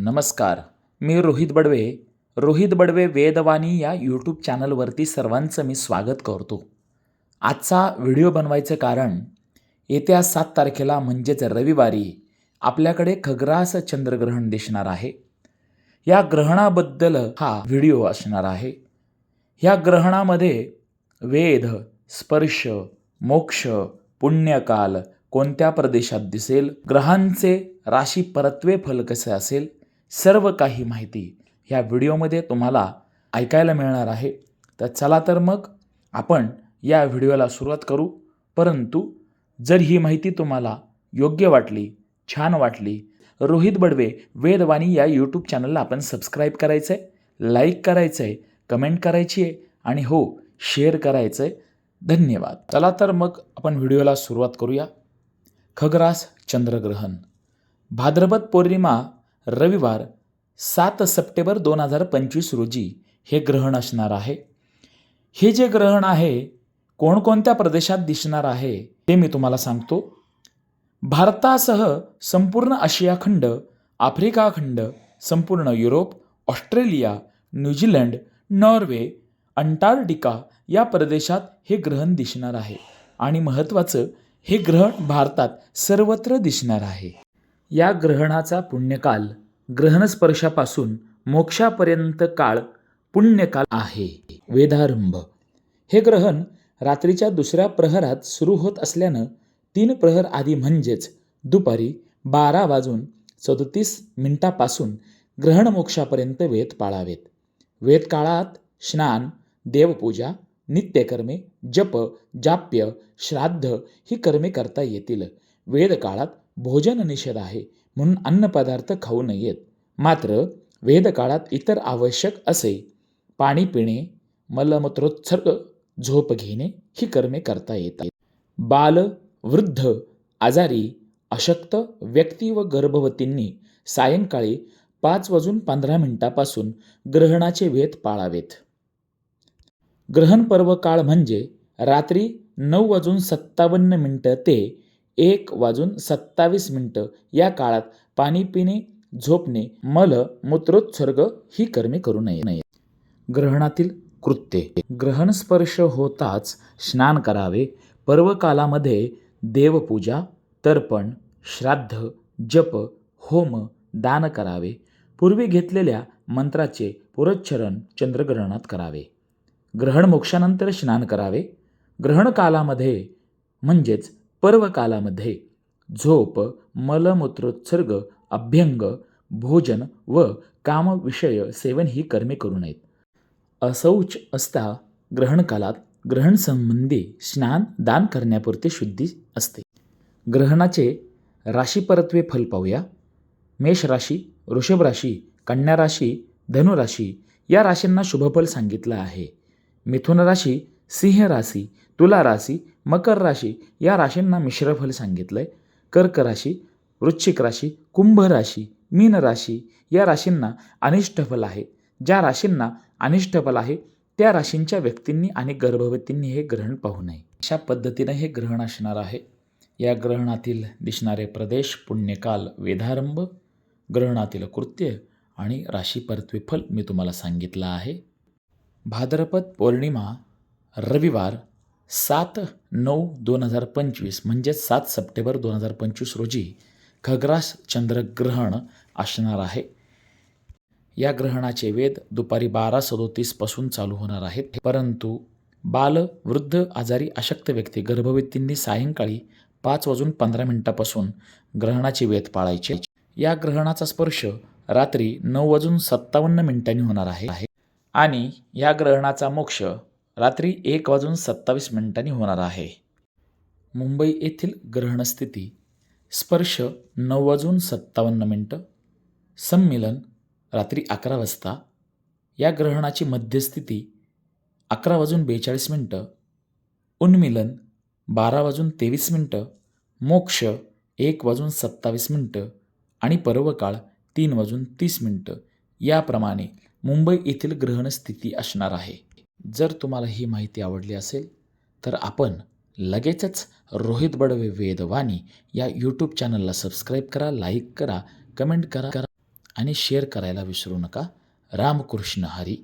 नमस्कार मी रोहित बडवे. रोहित बडवे वेदवाणी या यूट्यूब चॅनलवरती सर्वांचं मी स्वागत करतो. आजचा व्हिडिओ बनवायचं कारण येत्या सात तारखेला म्हणजेच रविवारी आपल्याकडे खग्रास चंद्रग्रहण दिसणार आहे. या ग्रहणाबद्दल हा व्हिडिओ असणार आहे. ह्या ग्रहणामध्ये वेद स्पर्श मोक्ष पुण्यकाल कोणत्या प्रदेशात दिसेल? ग्रहांचे राशी परत्वे फल कसे असेल? सर्व काही माहिती ह्या व्हिडिओमध्ये तुम्हाला ऐकायला मिळणार आहे. तर चला तर मग आपण या व्हिडिओला सुरुवात करू. परंतु जर ही माहिती तुम्हाला योग्य वाटली छान वाटली रोहित बडवे वेदवाणी या यूट्यूब चॅनलला आपण सबस्क्राईब करायचं आहे लाईक करायचं आहे कमेंट करायची आहे आणि हो शेअर करायचं आहे धन्यवाद. चला तर मग आपण व्हिडिओला सुरुवात करूया. खग्रास चंद्रग्रहण. भाद्रपद पौर्णिमा रविवार सात सप्टेंबर दोन हजार पंचवीस रोजी हे ग्रहण असणार आहे. हे जे ग्रहण आहे कोणकोणत्या प्रदेशात दिसणार आहे ते मी तुम्हाला सांगतो. भारतासह संपूर्ण आशिया खंड आफ्रिका खंड संपूर्ण Europe Australia New Zealand Norway Antarctica या प्रदेशात हे ग्रहण दिसणार आहे. आणि महत्त्वाचं हे ग्रहण भारतात सर्वत्र दिसणार आहे. या ग्रहणाचा पुण्यकाल ग्रहणस्पर्शापासून मोक्षापर्यंत काळ पुण्यकाल आहे. वेदारंभ. हे ग्रहण रात्रीच्या दुसऱ्या प्रहरात सुरू होत असल्यानं तीन प्रहर आधी म्हणजेच दुपारी बारा वाजून सदतीस मिनिटापासून ग्रहणमोक्षापर्यंत वेद पाळावेत. वेदकाळात स्नान देवपूजा नित्यकर्मे जप जाप्य श्राद्ध ही कर्मे करता येतील. वेदकाळात भोजन निषेध आहे म्हणून अन्नपदार्थ खाऊ नयेत. मात्र वेदकाळात इतर आवश्यक असे पाणी पिणे मलमूत्रोत्सर्ग झोप घेणे ही कर्मे करता येतात. बाल वृद्ध आजारी अशक्त व्यक्ती व गर्भवतींनी सायंकाळी पाच वाजून पंधरा मिनिटापासून ग्रहणाचे वेध पाळावेत. ग्रहण पर्व काळ म्हणजे रात्री नऊ वाजून सत्तावन्न मिनटं ते एक वाजून सत्तावीस मिनटं. या काळात पाणी पिणे झोपणे मल मूत्रोत्सर्ग ही कर्मे करू नये. नये ग्रहणातील कृत्ये. ग्रहण स्पर्श होताच स्नान करावे. पर्वकालामध्ये देवपूजा तर्पण श्राद्ध जप होम दान करावे. पूर्वी घेतलेल्या मंत्राचे पुरच्छरण चंद्रग्रहणात करावे. ग्रहण मोक्षानंतर स्नान करावे. ग्रहण कालामध्ये म्हणजेच पर्वकालामध्ये झोप मलमूत्रोत्सर्ग अभ्यंग भोजन व कामविषय सेवन ही कर्मे करू नयेत. असौच असता ग्रहणकालात ग्रहणसंबंधी स्नान दान करण्यापुरती शुद्धी असते. ग्रहणाचे राशीपरत्वे फल पाहूया. मेष राशी वृषभ राशी कन्या राशी धनुराशी या राशींना शुभफल सांगितलं आहे. मिथुन राशी सिंह राशी तुला राशी मकर राशी या राशींना मिश्रफल सांगितलं आहे कर्क राशी वृश्चिक राशी कुंभ राशी मीन राशी या राशींना अनिष्टफल आहे. ज्या राशींना अनिष्टफल आहे त्या राशींच्या व्यक्तींनी आणि गर्भवतींनी हे ग्रहण पाहू नये. अशा पद्धतीनं हे ग्रहण असणार आहे. या ग्रहणातील दिसणारे प्रदेश पुण्यकाल वेधारंभ ग्रहणातील कृत्य आणि राशी परत्वे मी तुम्हाला सांगितलं आहे. भाद्रपद पौर्णिमा रविवार सात नऊ दोन हजार पंचवीस म्हणजेच सात सप्टेंबर दोन हजार पंचवीस रोजी खग्रास चंद्रग्रहण असणार आहे. या ग्रहणाचे वेद दुपारी बारा सदोतीसपासून चालू होणार आहेत. परंतु बाल वृद्ध आजारी अशक्त व्यक्ती गर्भवतींनी सायंकाळी पाच वाजून पंधरा मिनिटापासून ग्रहणाचे वेध पाळायचे. या ग्रहणाचा स्पर्श रात्री नऊ वाजून सत्तावन्न मिनिटांनी होणार आहे. आणि या ग्रहणाचा मोक्ष रात्री एक वाजून सत्तावीस मिनिटांनी होणार आहे. मुंबई येथील ग्रहणस्थिती स्पर्श नऊ वाजून सत्तावन्न मिनटं संमिलन रात्री अकरा वाजता या ग्रहणाची मध्यस्थिती अकरा वाजून बेचाळीस मिनटं उन्मिलन बारा वाजून तेवीस मिनटं मोक्ष एक वाजून सत्तावीस मिनटं आणि पर्वकाळ तीन वाजून तीस मिनटं याप्रमाणे मुंबई येथील ग्रहणस्थिती असणार आहे. जर तुम्हाला ही माहिती आवडली असेल तर आपण लगेचच रोहित बडवे वेदवाणी या यूट्यूब चॅनलला सबस्क्राईब करा लाईक करा कमेंट करा करा आणि शेअर करायला विसरू नका. रामकृष्ण हरी.